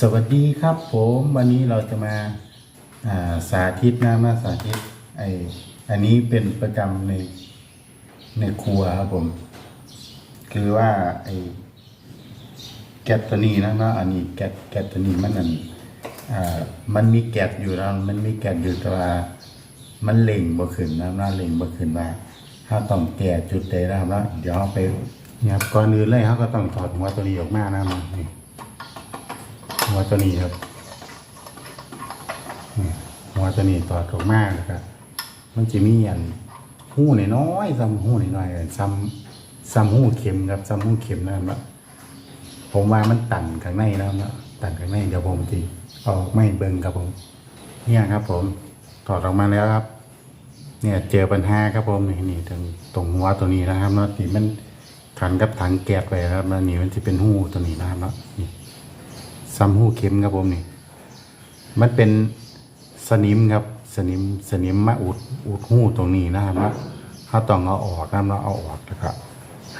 สวัสดีครับผมวันนี้เราจะมาาสาธิตนะมาสาธิตไออันนี้เป็นประจำในในครัวครับผม คือว่าไอแก๊สตัวนี้นะนะอันนี้แก๊สแก๊สตัวนี้มันนั่นอ่ามันมีแก๊สอยู่แล้วมันมีแก๊สอยู่แต่ว่ามันเล่งบ่ขึ้นนะนาะเล่งบ่ขึ้นว่าถ้าต้องแก้จุดใดนะครับแล้วเดี๋ยวเราไปเนี่ยครับก่อนอื่นเลยเขาก็ต้องถอดหัวตัวนี้ออกมานะครับนี่ หัวตัวนี้ครับหัวตัวนี้ต่อถูกมากนะครับมันจะมีอันหู้น้อยๆซ้ำหู้น้อยๆซ้ำซ้ำหู้เข็มครับซ้ำหู้เข็มนะครับผมว่ามันตันข้างในนะครับตันข้างในเดี๋ยวผมทีออกไม่เบิ่งครับผม เนี่ยครับ ผมถอดออกมาแล้วครับ เนี่ยเจอปัญหาครับผมนี่นี่ตรงตรงหัวตัวนี้นะครับเนาะนี่มันขันกับถังแก๊สไปครับแล้วนี่มันจะเป็นหู้ตัวนี้นะครับเนาะนี่ ซ้ำหูเข็มครับผมนี่ มันเป็นสนิมครับ สนิมสนิมมาอุดอุดหูตรงนี้นะครับเนาะเขาต้องเอาออกนะครับเนาเอาออกแล้วก็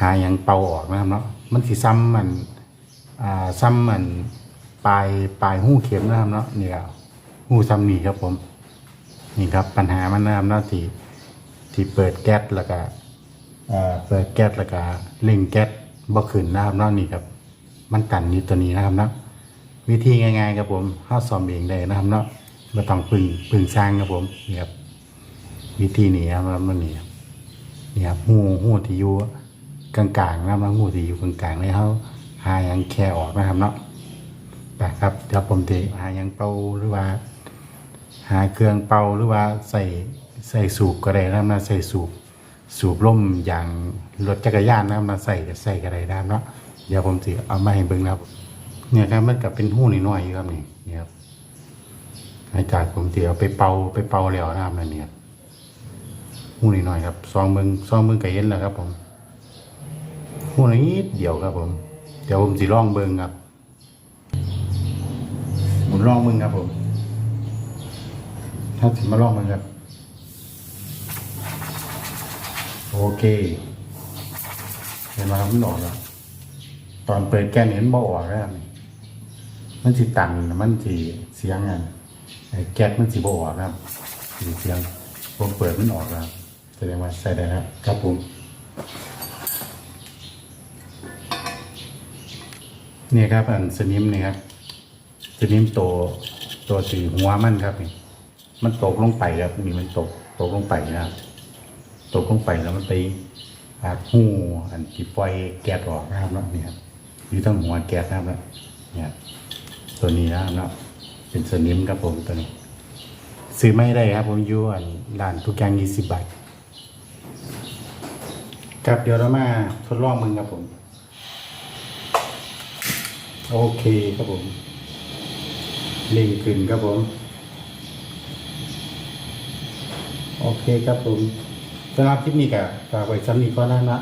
หาอย่างเป่าออกนะครับเนาะมันสิซ้ำมันอ่าซ้ำมันปลายปลายหูเข็มนะครับเนาะนี่ครับหูซ้ำนี่ครับผม นี่ครับปัญหามันนะครับเนาะที่ที่เปิดแก๊สแล้วก็เอ่อเปิดแก๊สแล้วก็เล่งแก๊สบ่ขึ้นนะครับเนาะนี่ครับ มันกันอยู่ตัวนี้นะครับเนาะ วิธีง่ายๆครับผมข้าซ้อมเองได้นะครับเนาะม่ต้องพึ่งพึ่งสร้างครับผมนี่ครับวิธีนี้ครับมันนี่นี่ครับหูหูที่อยู่กลางๆนะครับหูที่อยู่กลางๆเลยเขาหาย่างแค่ออกนะครับเนาะไปครับเดี๋ยวผมจะหาย่างเป่าหรือว่า หาเครื่องเป่าหรือว่าใส่ใส่สูบก็ได้นะครับนะใส่สูบสูบลมอย่างรถจักรยานนะครับนะใส่ใส่ก็ได้นะครับเนาะเดี๋ยวผมจะเอามาให้เบิ่งนะครับ เนี่ยครับมันกับเป็นหู้น้อยๆอยู่ครับนี่เนี่ยครับอาจารย์ผมเดี๋ยวไปเป่าไปเป่าแล้วนะครับนั่นเนี่ยหู้น้อยๆครับซองมึงซองมึงไก็เห็นแล้วครับ ผมหู้นิดเดียวครับ ผม เดี๋ยวผมสิลองเบิ่งครับผมลองมึงครับผม ถ้าสิมาลองมึงครับ โอเคเห็นไหมครับมันออกแล้วตอนเปิดแกนเห็นบ่ออกแล้วนี่ มันสิตันมันสิเสียงอะไอ้แก๊สมันสิบ่ออกครับสิเสียงผมเปิดมันออกแล้วแสดงว่าใส่ได้แล้วครับผมนี่ครับอันสนิมนี่ครับสนิมโตตัวสีหัวมันครับนี่มันตกลงไปครับนี่มันตกตกลงไปนะครับตกลงไปแล้วมันไปอาดหูอันที่ปล่อยแก๊สออกนะครับเนาะนี่ครับอยู่ทั้งหัวแก๊สนะครับเนี่ย ตัวนี้นะครับเนาะเป็นสนิมครับผมตัวนี้ ซื้อไม่ได้ครับ ผมอยู่อันร้านทุกอย่างยี่สิบบาทครับเดี๋ยวเรามาทดลองมึงครับผม โอเคครับผมเล่งขึ้นครับผม โอเคครับผมสำหรับคลิปนี้ก็ฝากไว้ซ้ำนี้ก็นั่นละ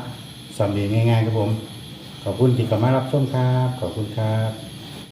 สำเนียงง่ายๆครับผม ขอบคุณที่เข้ามารับชมครับ ขอบคุณครับ